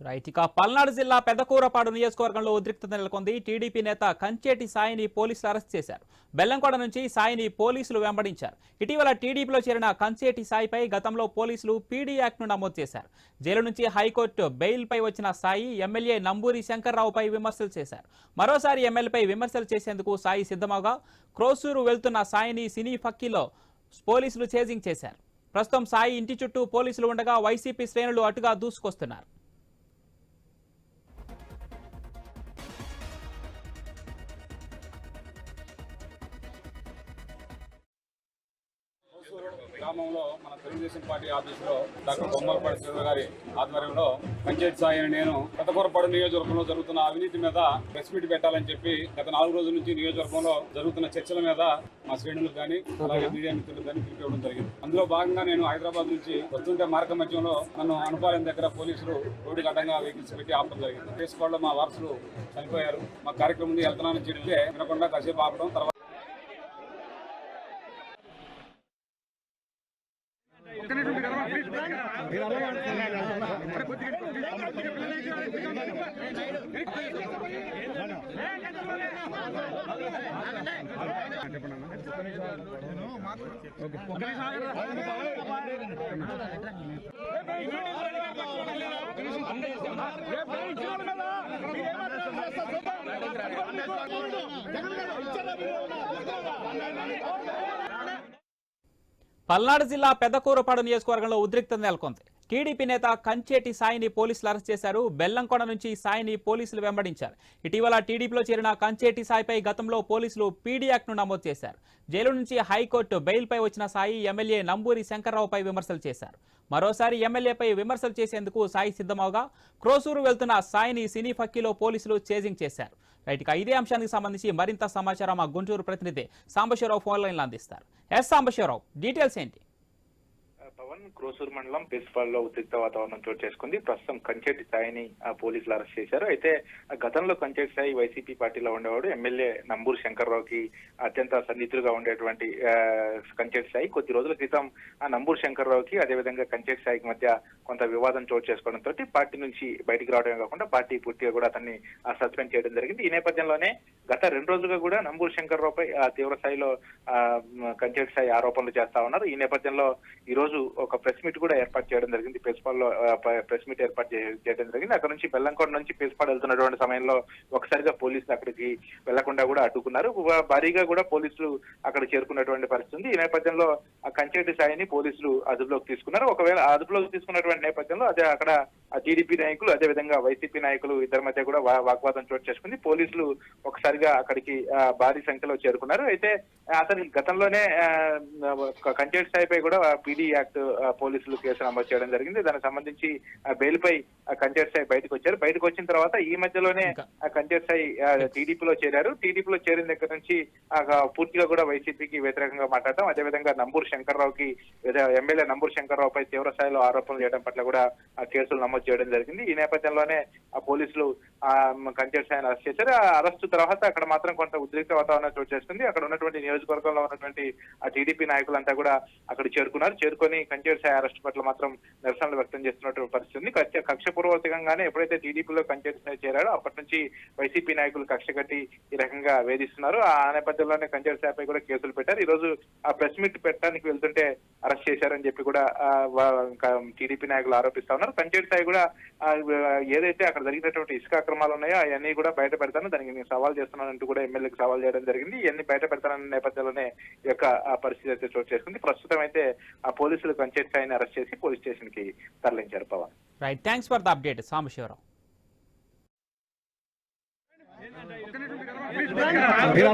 Right ఇక పల్నాడు జిల్లా పెద్దకూరపాడు నియోజకవర్గంలో ఉద్రిక్తత నెలకొంది. టీడీపీ నేత కంచేటి సాయిని పోలీసులు అరెస్ట్ చేశారు. బెల్లంకొండ నుంచి సాయిని పోలీసులు వెంబడించారు. ఇటీవల టీడీపీలో చేరిన కంచేటి సాయిపై గతంలో పోలీసులు పీడీ యాక్ట్ను నమోదు చేశారు. జైలు నుంచి హైకోర్టు బెయిల్పై వచ్చిన సాయి ఎమ్మెల్యే నంబూరి శంకర్రావుపై విమర్శలు చేశారు. మరోసారి ఎమ్మెల్యేపై విమర్శలు చేసేందుకు సాయి సిద్ధమవగా క్రోసూరు వెళ్తున్న సాయిని సినీ ఫక్కీలో పోలీసులు చేజింగ్ చేశారు. ప్రస్తుతం సాయి ఇంటి చుట్టూ పోలీసులు ఉండగా వైసీపీ శ్రేణులు అటుగా దూసుకొస్తున్నారు. గ్రామంలో మన తెలుగుదేశం పార్టీ ఆఫీసులో డాక్టర్ బొమ్మలపాటి శివ గారి ఆధ్వర్యంలో పంచాయతీ సాయి అని నేను పెద్దకూరపాడు నియోజకవర్గంలో జరుగుతున్న అవినీతి మీద ప్రెస్ మీట్ పెట్టాలని చెప్పి గత నాలుగు రోజుల నుంచి నియోజకవర్గంలో జరుగుతున్న చర్చల మీద మా శ్రేణులు కానీ అలాగే మీడియా మిత్రులు కానీ పిలిపివ్వడం జరిగింది. అందులో భాగంగా నేను హైదరాబాద్ నుంచి వస్తుంటే మార్గ మధ్యంలో నన్ను అనుపాలెం దగ్గర పోలీసులు రోడ్డుకి అడ్డంగా వెహికల్స్ పెట్టి ఆపడం జరిగింది. కేసుకోవడంలో మా వారసులు చనిపోయారు. మా కార్యక్రమం ఉంది వెళ్తున్నానని చెప్తే వినకుండా కాసేపు ఆపడం తర్వాత పల్నాడు జిల్లా పెద్దకూరపాడు నియోజకవర్గంలో ఉద్రిక్తత నెలకొంది. టీడీపీ నేత కంచేటి సాయిని పోలీసులు అరెస్ట్ చేశారు. బెల్లంకొండ నుంచి సాయిని పోలీసులు వెంబడించారు. ఇటీవల టీడీపీలో చేరిన కంచేటి సాయిపై గతంలో పోలీసులు పీడీ యాక్ట్ను నమోదు చేశారు. జైలు నుంచి హైకోర్టు బెయిల్పై వచ్చిన సాయి ఎమ్మెల్యే నంబూరి శంకర్రావుపై విమర్శలు చేశారు. మరోసారి ఎమ్మెల్యేపై విమర్శలు చేసేందుకు సాయి సిద్ధమవగా క్రోసూరు వెళ్తున్న సాయిని సినీ ఫక్కీలో పోలీసులు చేజింగ్ చేశారు. రైట్ ఇక ఇదే అంశానికి సంబంధించి మరింత సమాచారం మా గుంటూరు ప్రతినిధి సాంబశివరావు ఫోన్ లైన్లో అందిస్తారు. ఎస్ సాంబశివరావు డీటెయిల్స్ ఏంటి? వన్ క్రోసూర్ మండలం పేస్పాల్లో ఉద్రిక్త వాతావరణం చోటు చేసుకుంది. ప్రస్తుతం కంచెటి సాయిని ఆ, పోలీసులు అరెస్ట్ చేశారు. అయితే గతంలో కంచెటి సాయి వైసీపీ పార్టీలో ఉండేవాడు ఎమ్మెల్యే నంబూరు శంకర్రావుకి అత్యంత సన్నిహితులుగా ఉండేటువంటి ఆ, కంచెటి సాయి కొద్ది రోజుల క్రితం ఆ నంబూరు శంకర్రావుకి అదేవిధంగా కంచెటి సాయికి మధ్య కొంత వివాదం చోటు చేసుకోవడంతో పార్టీ నుంచి బయటికి రావడమే కాకుండా పార్టీ పూర్తిగా కూడా అతన్ని సస్పెండ్ చేయడం జరిగింది. ఈ నేపథ్యంలోనే గత రెండు రోజులుగా కూడా నంబూరు శంకర్రావుపై ఆ, తీవ్ర స్థాయిలో ఆ, స్థాయి కంచెటి సాయి ఆరోపణలు చేస్తా ఉన్నారు. ఈ నేపథ్యంలో ఈ రోజు ఒక ప్రెస్ మీట్ కూడా ఏర్పాటు చేయడం జరిగింది. పేస్పాల్లో ప్రెస్ మీట్ ఏర్పాటు చేయడం జరిగింది. అక్కడ నుంచి బెల్లంకొండ నుంచి పేస్పాల్ వెళ్తున్నటువంటి సమయంలో ఒకసారిగా పోలీసులు అక్కడికి వెళ్ళకుండా కూడా అడ్డుకున్నారు. భారీగా కూడా పోలీసులు అక్కడ చేరుకున్నటువంటి పరిస్థితి ఉంది ఈ నేపథ్యంలో ఆ కంచేటి సాయిని పోలీసులు అదుపులోకి తీసుకున్నారు. ఒకవేళ అదుపులోకి తీసుకున్నటువంటి నేపథ్యంలో అదే అక్కడ టీడీపీ నాయకులు అదే విధంగా వైసీపీ నాయకులు ఇద్దరి మధ్య కూడా వాగ్వాదం చోటు చేసుకుంది. పోలీసులు ఒకసారిగా అక్కడికి భారీ సంఖ్యలో చేరుకున్నారు. అయితే అతని గతంలోనే ఆ, కంచెటి స్థాయిపై కూడా పీడీ యాక్ట్ పోలీసులు కేసు నమోదు చేయడం జరిగింది. దానికి సంబంధించి బెయిల్ పై కంచెటి స్థాయి బయటకు వచ్చారు. బయటకు వచ్చిన తర్వాత ఈ మధ్యలోనే కంచెటి స్థాయి టీడీపీలో చేరారు. టీడీపీలో చేరిన దగ్గర నుంచి పూర్తిగా కూడా వైసీపీకి వ్యతిరేకంగా మాట్లాడటం. అదేవిధంగా నంబూరు శంకర్రావుకి ఎమ్మెల్యే నంబూరు శంకర్రావుపై తీవ్ర స్థాయిలో ఆరోపణలు చేయడం పట్ల కూడా కేసులు నమోదు చేయడం జరిగింది. ఈ నేపథ్యంలోనే ఆ పోలీసులు ఆ కంచెటి స్థాయిని అరెస్ట్ చేశారు. ఆ అరెస్టు తర్వాత అక్కడ మాత్రం కొంత ఉద్రిక్త వాతావరణం చోటు చేసుకుంది. అక్కడ ఉన్నటువంటి నియోజకవర్గంలో ఉన్నటువంటి ఆ టీడీపీ నాయకులంతా కూడా అక్కడ చేరుకున్నారు. చేరుకొని కంచెడ్ స్థాయి అరెస్ట్ పట్ల మాత్రం నిరసనలు వ్యక్తం చేస్తున్నటువంటి పరిస్థితి ఉంది. కక్ష కక్షపూర్వకంగానే ఎప్పుడైతే టీడీపీలో కంచెటి స్థాయి చేరాడో అప్పటి నుంచి వైసీపీ నాయకులు కక్ష కట్టి ఈ రకంగా వేధిస్తున్నారు. ఆ నేపథ్యంలోనే కంచెటి స్థాయిపై కూడా కేసులు పెట్టారు. ఈ రోజు ఆ ప్రెస్ మీట్ పెట్టడానికి వెళ్తుంటే అరెస్ట్ చేశారని చెప్పి కూడా టీడీపీ నాయకులు ఆరోపిస్తా ఉన్నారు. కంచెటి సాయి కూడా ఏదైతే అక్కడ జరిగినటువంటి ఇసుక అక్రమాలు ఉన్నాయో అవన్నీ కూడా బయట పెడతాను. దానికి నేను సవాల్ చేస్తున్నానంటూ కూడా ఎమ్మెల్యేకి సవాల్ చేయడం జరిగింది. ఇవన్నీ బయట పెడతానన్న నేపథ్యంలోనే ఈ యొక్క ఆ పరిస్థితి అయితే చోటు చేసుకుంది. ప్రస్తుతం అయితే ఆ పోలీసులు కంచెటి స్థాయిని అరెస్ట్ చేసి పోలీస్ స్టేషన్కి తరలించారు Pavan. Right thanks for the update Sambasiva Rao మీరు